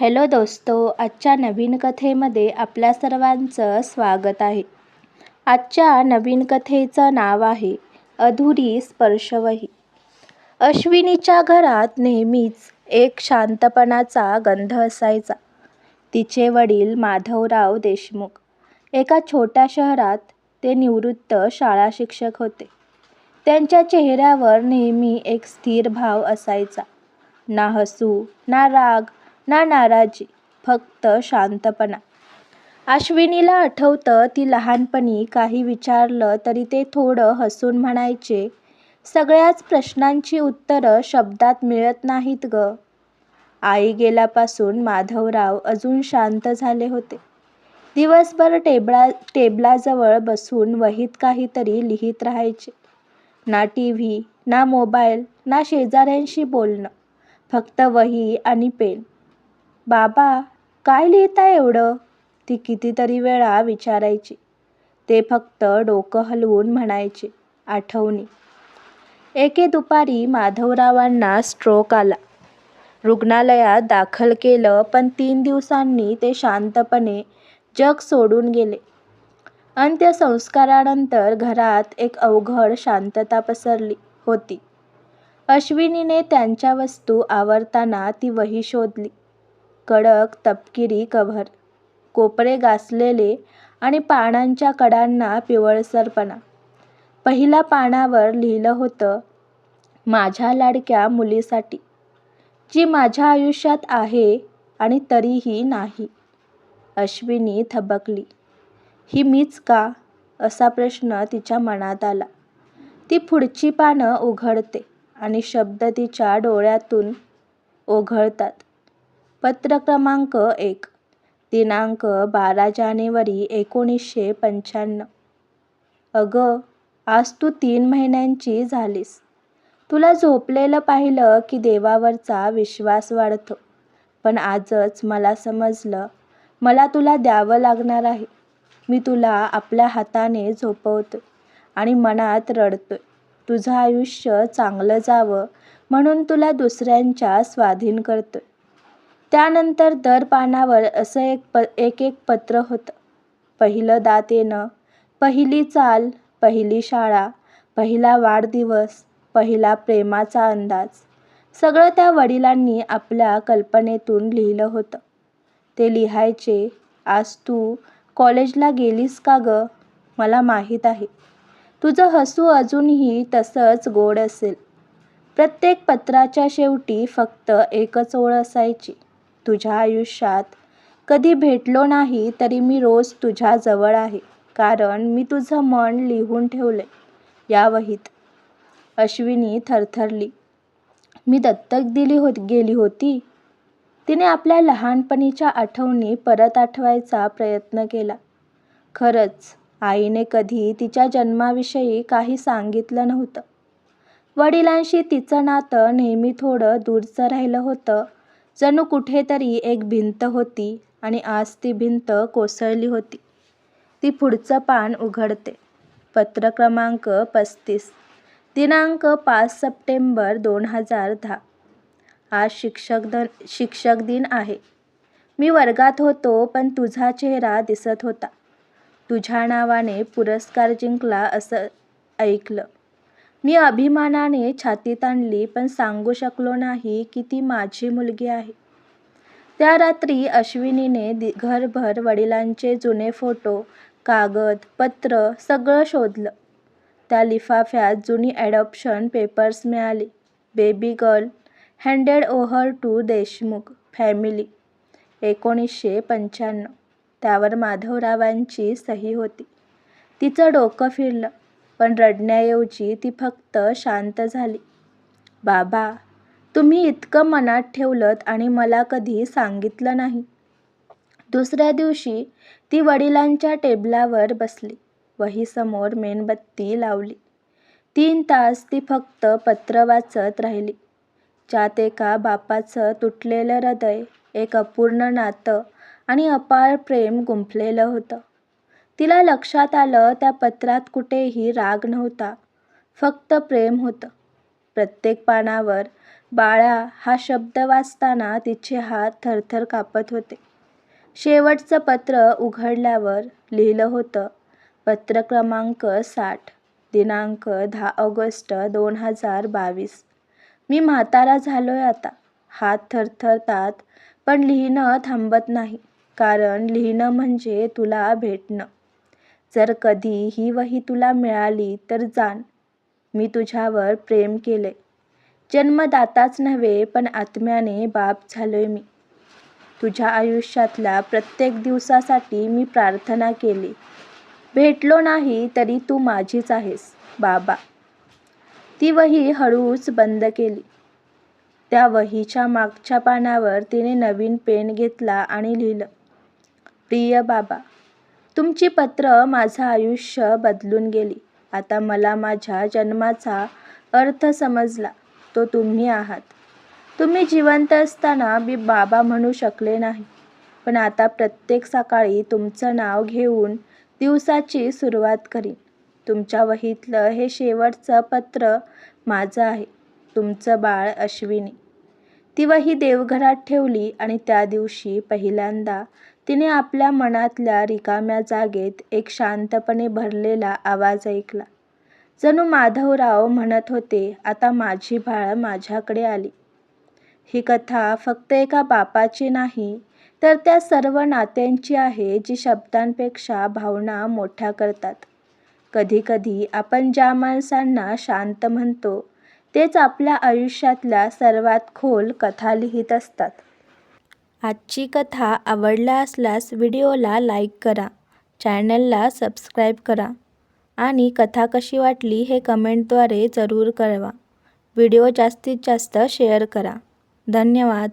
Hello दोस्तो आजच्या नवीन कथेमध्ये आपल्या सर्वांचं स्वागत आहे. आजच्या नवीन कथेचं नाव आहे अधुरी स्पर्शवही. अश्विनीच्या घरात नेहमीच एक शांतपणाचा गंध असायचा. तिचे वडील माधवराव देशमुख. एका छोट्या शहरात ते निवृत्त शाळा शिक्षक होते. त्यांच्या चेहऱ्यावर नेहमी एक स्थिर भाव असायचा. ना हसू ना राग ना नाराजी फक्त शांतपणा. अश्विनीला आठवतं ती लहानपणी काही विचारलं तरी ते थोडं हसून म्हणायचे सगळ्याच प्रश्नांची उत्तरं शब्दात मिळत नाहीत ग. आई गेल्यापासून माधवराव अजून शांत झाले होते. दिवसभर टेबला टेबलाजवळ बसून वहीत काहीतरी लिहित राहायचे. ना टी व्ही ना मोबाईल ना शेजाऱ्यांशी बोलणं फक्त वही आणि पेन. बाबा काय लिहिता एवढं? ती कितीतरी वेळा विचारायची. ते फक्त डोकं हलवून म्हणायचे आठवणी. एके दुपारी माधवरावांना स्ट्रोक आला. रुग्णालयात दाखल केलं पण तीन दिवसांनी ते शांतपणे जग सोडून गेले. अंत्यसंस्कारानंतर घरात एक अवघड शांतता पसरली होती. अश्विनीने त्यांच्या वस्तू आवरताना ती वही शोधली. कडक तपकिरी कव्हर कोपरे गासलेले आणि पानांच्या कडांना पिवळसरपणा पहिल्या पानावर लिहिलं होतं माझ्या लाडक्या मुलीसाठी. जी माझ्या आयुष्यात आहे आणि तरीही नाही. अश्विनी थबकली. ही मीच का? असा प्रश्न तिच्या मनात आला. ती पुढची पानं उघडते आणि शब्द तिच्या डोळ्यातून ओघळतात. पत्र क्रमांक एक दिनांक बारा जानेवारी एकोणीसशे पंच्याण्णव. अगं आज तू तीन महिन्यांची झालीस. तुला झोपलेलं पाहिलं की देवावरचा विश्वास वाढतो. पण आजच मला समजलं मला तुला द्यावं लागणार आहे. मी तुला आपल्या हाताने झोपवतो आणि मनात रडतोय. तुझं आयुष्य चांगलं जावं म्हणून तुला दुसऱ्यांच्या स्वाधीन करतोय. त्यानंतर दर पानावर असं एक प एक एक पत्र होतं. पहिलं दात येणं पहिली चाल पहिली शाळा पहिला वाढदिवस पहिला प्रेमाचा अंदाज. सगळं त्या वडिलांनी आपल्या कल्पनेतून लिहिलं होतं. ते लिहायचे आज तू कॉलेजला गेलीस का गं? मला माहीत आहे. तुझं हसू अजूनही तसंच गोड असेल. प्रत्येक पत्राच्या शेवटी फक्त एकच ओळ असायची. तुझ्या आयुष्यात कधी भेटलो नाही तरी मी रोज तुझ्याजवळ आहे. कारण मी तुझं मन लिहून ठेवलं या वहीत अश्विनी थरथरली. मी दत्तक दिली होत गेली होती. तिने आपल्या लहानपणीच्या आठवणी परत आठवायचा प्रयत्न केला. खरंच आईने कधी तिच्या जन्माविषयी काही सांगितलं नव्हतं. वडिलांशी तिचं नातं नेहमी थोडं दूरचं राहिलं होतं. जणू कुठेतरी एक भिंत होती आणि आज ती भिंत कोसळली होती. ती पुढचं पान उघडते. पत्र क्रमांक पस्तीस. दिनांक पाच सप्टेंबर दोन हजार दहा. आज शिक्षक दन शिक्षक दिन आहे. मी वर्गात होतो पण तुझा चेहरा दिसत होता. तुझ्या नावाने पुरस्कार जिंकला असं ऐकलं. मी अभिमानाने छातीत आणली पण सांगू शकलो नाही की ती माझी मुलगी आहे. त्या रात्री अश्विनीने घरभर वडिलांचे जुने फोटो कागद पत्र सगळं शोधलं. त्या लिफाफ्यात जुनी ॲडॉप्शन पेपर्स मिळाली. Baby girl handed over to Deshmukh family एकोणीसशे पंच्याण्णव. त्यावर माधवरावांची सही होती. तिचं डोकं फिरलं. पण रडण्याऐवजी ती फक्त शांत झाली. बाबा तुम्ही इतकं मनात ठेवलंत आणि मला कधी सांगितलं नाही. दुसऱ्या दिवशी ती वडिलांच्या टेबलावर बसली वहीसमोर मेणबत्ती लावली. तीन तास ती फक्त पत्र वाचत राहिली. ज्यात एका बापाचं तुटलेलं हृदय एक अपूर्ण नातं आणि अपार प्रेम गुंफलेलं होतं. तिला लक्षात आलं त्या पत्रात कुठेही राग नव्हता फक्त प्रेम होतं प्रत्येक पानावर बाळा हा शब्द वाचताना तिचे हात थरथर कापत होते. शेवटचं पत्र उघडल्यावर लिहिलं होतं पत्र क्रमांक साठ, दिनांक दहा ऑगस्ट दोन हजार बावीस. मी म्हातारा झालोय आता. हात थरथरतात पण लिहिणं थांबत नाही. कारण लिहिणं म्हणजे तुला भेटणं. जर कधी ही वही तुला मिळाली तर जाण. मी तुझ्यावर प्रेम केले जन्मदाताच नव्हे पण आत्म्याने बाप झालोय मी. तुझ्या आयुष्यातल्या प्रत्येक दिवसासाठी मी प्रार्थना केली. भेटलो नाही तरी तू माझीच आहेस, बाबा. ती वही हळूच बंद केली. त्या वहीच्या मागच्या पानावर तिने नवीन पेन घेतला आणि लिहिलं. प्रिय बाबा, तुमची पत्र माझं आयुष्य बदलून गेली. आता मला माझ्या जन्माचा अर्थ समजला. तो तुम्ही आहात. तुम्ही जिवंत असताना मी बाबा म्हणू शकले नाही. पण आता प्रत्येक सकाळी तुमचं नाव घेऊन दिवसाची सुरुवात करीन. तुमच्या वहीतलं हे शेवटचं पत्र माझं आहे. तुमचं बाळ अश्विनी. ती वही देवघरात ठेवली आणि त्या दिवशी पहिल्यांदा तिने आपल्या मनातल्या रिकाम्या जागेत एक शांतपणे भरलेला आवाज ऐकला. जणू माधवराव म्हणत होते, आता माझी बाळ माझ्याकडे आली. ही कथा फक्त एका बापाची नाही, तर त्या सर्व नात्यांची आहे जी शब्दांपेक्षा भावना मोठ्या करतात. कधीकधी आपण ज्या माणसांना शांत म्हणतो तेच आपल्या आयुष्यातल्या सर्वात खोल कथा लिहीत असतात. आजची कथा आवडला असल्यास व्हिडिओला लाईक करा, चॅनलला सबस्क्राईब करा आणि कथा कशी वाटली हे कमेंटद्वारे जरूर कळवा. व्हिडिओ जास्तीत जास्त शेअर करा. धन्यवाद.